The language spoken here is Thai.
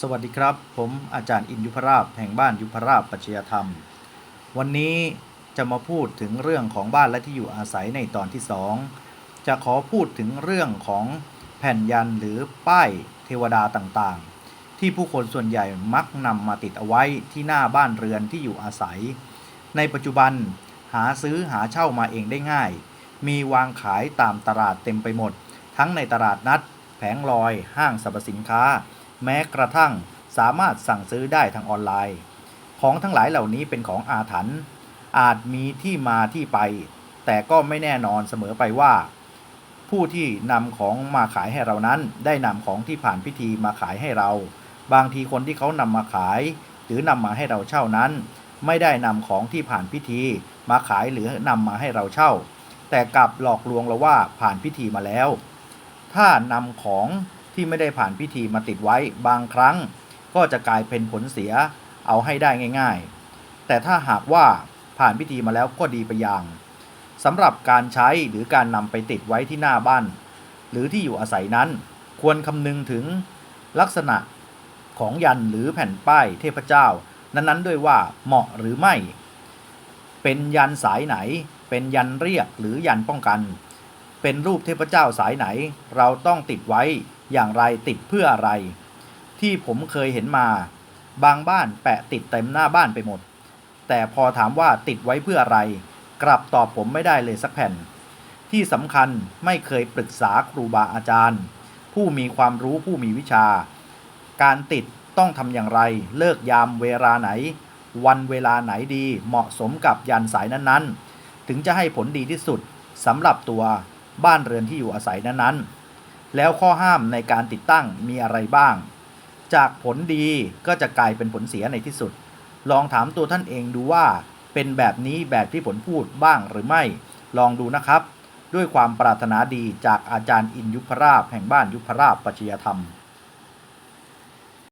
สวัสดีครับ ผมอาจารย์อินยุพราชแห่งบ้านยุพราชปัจยธรรม วันนี้จะมาพูดถึงเรื่องของบ้านและที่อยู่อาศัยในตอนที่สองจะขอพูดถึงเรื่องของแผ่นยันหรือป้ายเทวดาต่างๆ ที่ผู้คนส่วนใหญ่มักนำมาติดเอาไว้ที่หน้าบ้านเรือนที่อยู่อาศัย ในปัจจุบันหาซื้อหาเช่ามาเองได้ง่าย มีวางขายตามตลาดเต็มไปหมด ทั้งในตลาดนัด แผงลอยห้างสรรพสินค้า แม้กระทั่งสามารถสั่งซื้อได้ทางออนไลน์ ของทั้งหลายเหล่านี้เป็นของอาถรรพ์อาจมีที่มาที่ไป แต่ก็ไม่แน่นอนเสมอไปว่า ผู้ที่นำของมาขายให้เรานั้น ได้นำของที่ผ่านพิธีมาขายให้เรา บางทีคนที่เขานำมาขาย หรือนำมาให้เราเช่านั้น ไม่ได้นำของที่ผ่านพิธี มาขายหรือนำมาให้เราเช่า แต่กลับหลอกลวงเราว่าผ่านพิธีมาแล้ว ถ้านำของ ที่ไม่ได้ผ่านพิธีมาติดไว้บางครั้ง ก็จะกลายเป็นผลเสียเอาให้ได้ง่าย ๆ แต่ถ้าหากว่าผ่านพิธีมาแล้วก็ดีไปอย่างสำหรับการใช้หรือการนำไปติดไว้ที่หน้าบ้าน หรือที่อยู่อาศัยนั้น ควรคำนึงถึงลักษณะของยันหรือแผ่นป้ายเทพเจ้า นั้นๆด้วยว่าเหมาะหรือไม่ เป็นยันสายไหน เป็นยันเรียกหรือยันป้องกัน เป็นรูปเทพเจ้าสายไหน เราต้องติดไว้อย่างไรติดเพื่ออะไร ที่ผมเคยเห็นมา บางบ้านแปะติดเต็มหน้าบ้านไปหมด แต่พอถามว่าติดไว้เพื่ออะไร กลับตอบผมไม่ได้เลยสักแผ่น ที่สำคัญไม่เคยปรึกษาครูบาอาจารย์ ผู้มีความรู้ผู้มีวิชา การติดต้องทำอย่างไร เลิกยามเวลาไหน วันเวลาไหนดีเหมาะสมกับยันสายนั้นๆ ถึงจะให้ผลดีที่สุดสำหรับตัว บ้านเรือนที่อยู่อาศัยนั้นๆ แล้วข้อห้ามในการติดตั้งมีอะไรบ้าง จากผลดีก็จะกลายเป็นผลเสียในที่สุด ลองถามตัวท่านเองดูว่า เป็นแบบนี้แบบที่ผลพูดบ้างหรือไม่ ลองดูนะครับ ด้วยความปรารถนาดีจากอาจารย์อินยุพราชแห่งบ้านยุพราชปัจจยธรรม